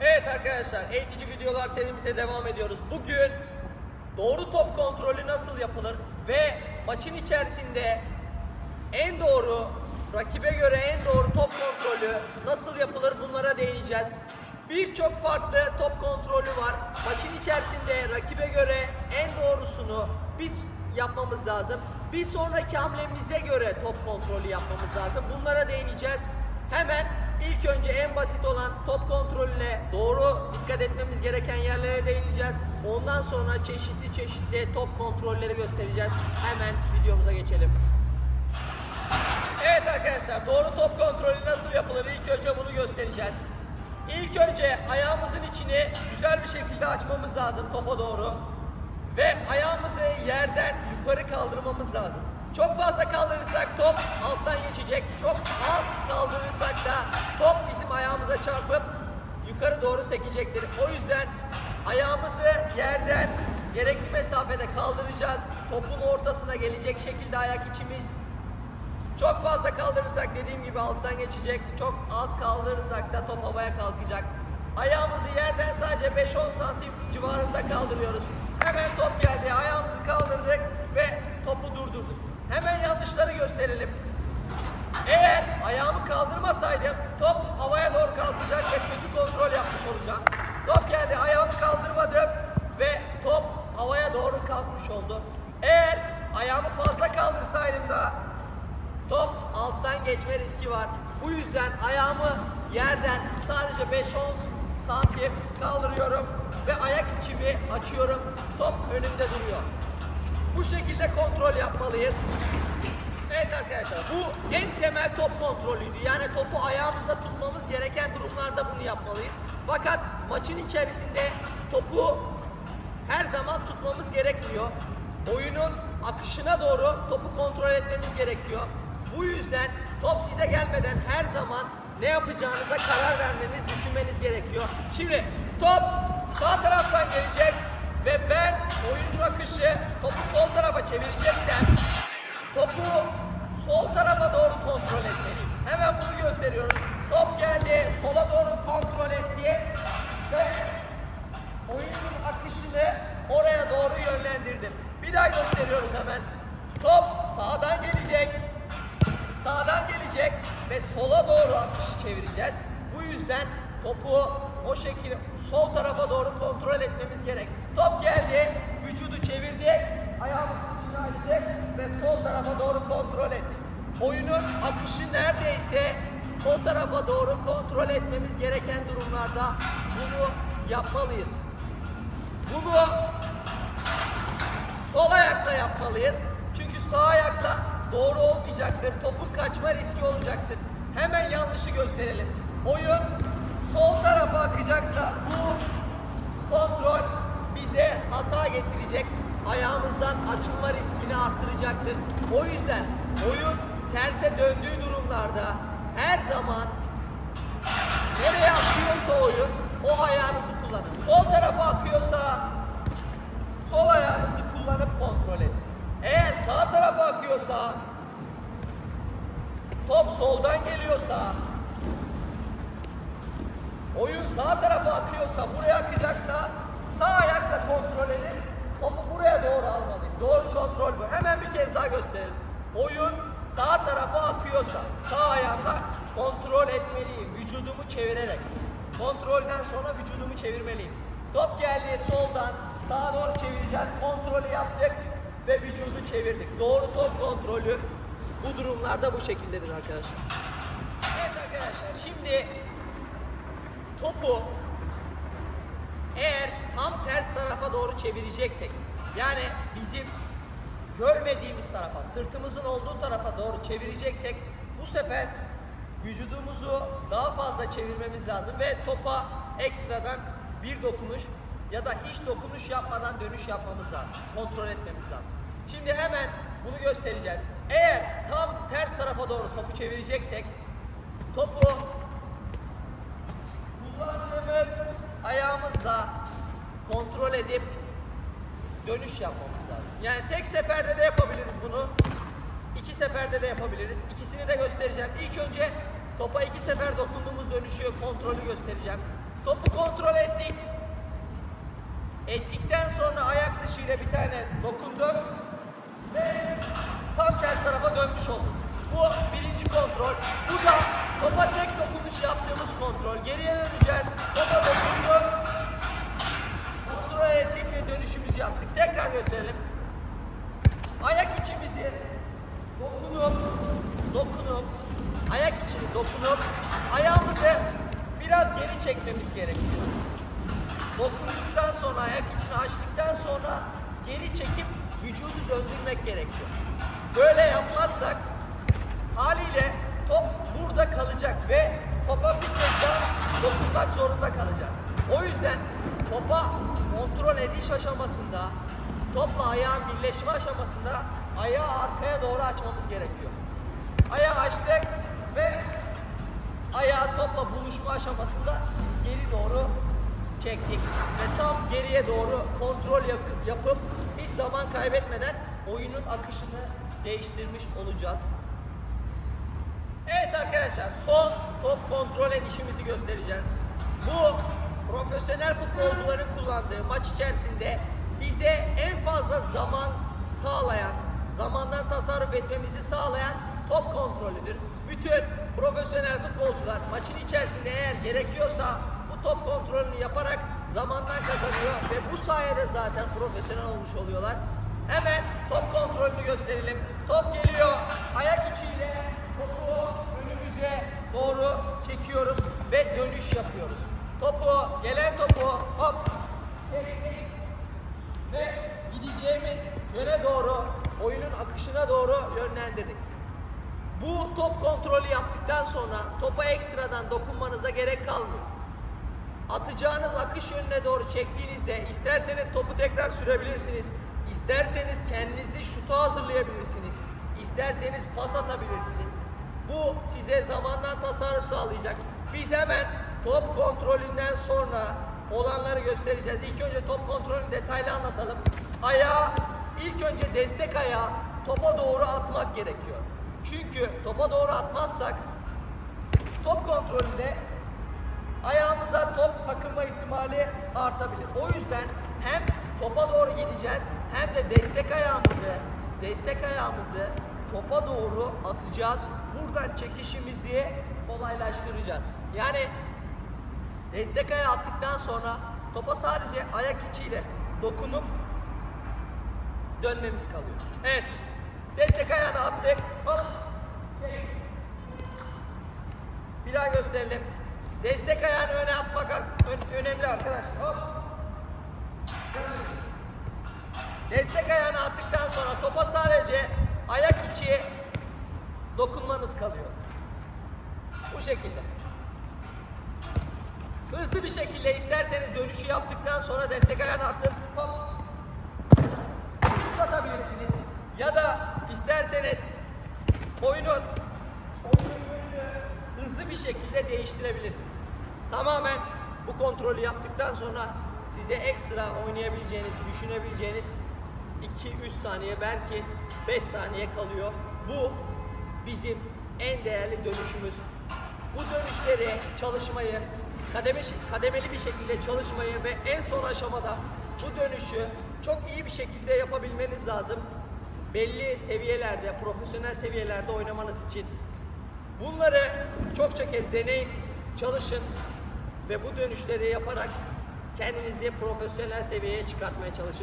Evet arkadaşlar, eğitici videolar serimize devam ediyoruz. Bugün doğru top kontrolü nasıl yapılır ve maçın içerisinde en doğru, rakibe göre en doğru top kontrolü nasıl yapılır bunlara değineceğiz. Birçok farklı top kontrolü var. Maçın içerisinde rakibe göre en doğrusunu biz yapmamız lazım. Bir sonraki hamlemize göre top kontrolü yapmamız lazım. Bunlara değineceğiz. Hemen ilk önce en basit olan top kontrolüne doğru dikkat etmemiz gereken yerlere değineceğiz. Ondan sonra çeşitli çeşitli top kontrolleri göstereceğiz. Hemen videomuza geçelim. Evet arkadaşlar doğru top kontrolü nasıl yapılır ilk önce bunu göstereceğiz. İlk önce ayağımızın içini güzel bir şekilde açmamız lazım topa doğru. Ve ayağımızı yerden yukarı kaldırmamız lazım. Çok fazla kaldırırsak top alttan geçecek. Çok az kaldırırsak da top bizim ayağımıza çarpıp yukarı doğru sekecektir. O yüzden ayağımızı yerden gerekli mesafede kaldıracağız. Topun ortasına gelecek şekilde ayak içimiz çok fazla kaldırırsak dediğim gibi alttan geçecek. Çok az kaldırırsak da top havaya kalkacak. Ayağımızı yerden sadece 5-10 santim civarında kaldırıyoruz. Hemen top geldi. Ayağımızı kaldırdık ve topu durdurduk. Hemen yanlışları gösterelim. Eğer ayağımı kaldırmasaydım top havaya doğru kalkacak ve kötü kontrol yapmış olacağım. Top geldi ayağımı kaldırmadım ve top havaya doğru kalkmış oldu. Eğer ayağımı fazla kaldırsaydım da top alttan geçme riski var. Bu yüzden ayağımı yerden sadece 5-10 santim kaldırıyorum ve ayak içimi açıyorum. Top önümde duruyor. Bu şekilde kontrol yapmalıyız. Evet arkadaşlar bu en temel top kontrolüydü. Yani topu ayağımızda tutmamız gereken durumlarda bunu yapmalıyız. Fakat maçın içerisinde topu her zaman tutmamız gerekmiyor. Oyunun akışına doğru topu kontrol etmemiz gerekiyor. Bu yüzden top size gelmeden her zaman ne yapacağınıza karar vermeniz, düşünmeniz gerekiyor. Şimdi top sağ taraftan gelecek ve ben oyunun akışı topu sol tarafa çevireceksem topu sol tarafa doğru kontrol etmeliyim. Hemen bunu gösteriyoruz. Top geldi, sola doğru kontrol etti ve oyunun akışını oraya doğru yönlendirdim. Bir daha gösteriyoruz hemen. Top sağdan gelecek, sağdan gelecek ve sola doğru akışı çevireceğiz. Bu yüzden topu o şekilde sol tarafa doğru kontrol etmemiz gerek. Top geldi, Oyunun akışı neredeyse o tarafa doğru kontrol etmemiz gereken durumlarda bunu yapmalıyız. Bunu sol ayakla yapmalıyız. Çünkü sağ ayakla doğru olmayacaktır. Topun kaçma riski olacaktır. Hemen yanlışı gösterelim. Oyun sol tarafa akacaksa bu kontrol bize hata getirecek. Ayağımızdan açılma riskini arttıracaktır. O yüzden oyun terse döndüğü durumlarda her zaman nereye akıyorsa oyun o ayağınızı kullanın. Sol tarafa akıyorsa sol ayağınızı kullanıp kontrol edin. Eğer sağ tarafa akıyorsa top soldan geliyorsa oyun sağ tarafa akıyorsa buraya akacaksa sağ ayakla kontrol edin. Topu buraya doğru almalıyım. Doğru kontrol bu. Hemen bir kez daha gösterelim. Oyun sağ tarafa akıyorsa sağ ayağımla kontrol etmeliyim. Vücudumu çevirerek. Kontrolden sonra vücudumu çevirmeliyim. Top geldi soldan sağa doğru çevireceğiz. Kontrolü yaptık ve vücudu çevirdik. Doğru top kontrolü bu durumlarda bu şekildedir arkadaşlar. Evet arkadaşlar şimdi topu eğer tam ters tarafa doğru çevireceksek yani bizim görmediğimiz tarafa, sırtımızın olduğu tarafa doğru çevireceksek bu sefer vücudumuzu daha fazla çevirmemiz lazım ve topa ekstradan bir dokunuş ya da hiç dokunuş yapmadan dönüş yapmamız lazım. Kontrol etmemiz lazım. Şimdi hemen bunu göstereceğiz. Eğer tam ters tarafa doğru topu çevireceksek topu kullandığımız ayağımızla kontrol edip dönüş yapmamız lazım. Yani tek seferde de yapabiliriz bunu. İki seferde de yapabiliriz. İkisini de göstereceğim. İlk önce topa iki sefer dokunduğumuz dönüşü, kontrolü göstereceğim. Topu kontrol ettik. Ettikten sonra ayak dışıyla bir tane dokunduk çekmemiz gerekiyor. Dokunduktan sonra, ayak içini açtıktan sonra geri çekip vücudu döndürmek gerekiyor. Böyle yapmazsak haliyle top burada kalacak ve topa bir kez daha dokunmak zorunda kalacağız. O yüzden topa kontrol ediş aşamasında, topla ayağın birleşme aşamasında ayağı arkaya doğru açmamız gerekiyor. Ayağı açtık ve topla buluşma aşamasında geri doğru çektik ve tam geriye doğru kontrol yap- yapıp hiç zaman kaybetmeden oyunun akışını değiştirmiş olacağız. Evet arkadaşlar son top kontrol edişimizi göstereceğiz. Bu profesyonel futbolcuların kullandığı maç içerisinde bize en fazla zaman sağlayan, zamandan tasarruf etmemizi sağlayan top kontrolüdür. Bütün profesyonel futbolcular maçın içerisinde eğer gerekiyorsa bu top kontrolünü yaparak zamandan kazanıyor ve bu sayede zaten profesyonel olmuş oluyorlar. Hemen top kontrolünü gösterelim. Top geliyor. Ayak içiyle topu önümüze doğru çekiyoruz ve dönüş yapıyoruz. Topu, gelen topu hop ve gideceğimiz yöne doğru, oyunun akışına doğru yönlendirdik. Bu top kontrolü yaptıktan sonra topa ekstradan dokunmanıza gerek kalmıyor. Atacağınız akış yönüne doğru çektiğinizde isterseniz topu tekrar sürebilirsiniz. İsterseniz kendinizi şuta hazırlayabilirsiniz. İsterseniz pas atabilirsiniz. Bu size zamandan tasarruf sağlayacak. Biz hemen top kontrolünden sonra olanları göstereceğiz. İlk önce top kontrolünü detaylı anlatalım. Ayağı ilk önce destek ayağı topa doğru atmak gerekiyor. Çünkü topa doğru atmazsak top kontrolünde ayağımıza top takılma ihtimali artabilir. O yüzden hem topa doğru gideceğiz hem de destek ayağımızı destek ayağımızı topa doğru atacağız. Buradan çekişimizi kolaylaştıracağız. Yani destek ayağı attıktan sonra topa sadece ayak içiyle dokunup dönmemiz kalıyor. Evet. Destek ayağını attık. Hop. Bir daha gösterelim. Destek ayağını öne atmak ön- önemli arkadaşlar. Hop. Destek ayağını attıktan sonra topa sadece ayak içi dokunmanız kalıyor. Bu şekilde. Hızlı bir şekilde isterseniz dönüşü yaptıktan sonra destek ayağını atıp hop şut atabilirsiniz. Ya da isterseniz oyunun hızlı bir şekilde değiştirebilirsiniz. Tamamen bu kontrolü yaptıktan sonra size ekstra oynayabileceğiniz, düşünebileceğiniz 2-3 saniye belki 5 saniye kalıyor. Bu bizim en değerli dönüşümüz. Bu dönüşleri çalışmayı, kademe, kademeli bir şekilde çalışmayı ve en son aşamada bu dönüşü çok iyi bir şekilde yapabilmeniz lazım. Belli seviyelerde, profesyonel seviyelerde oynamanız için. Bunları çokça kez deneyin, çalışın ve bu dönüşleri yaparak kendinizi profesyonel seviyeye çıkartmaya çalışın.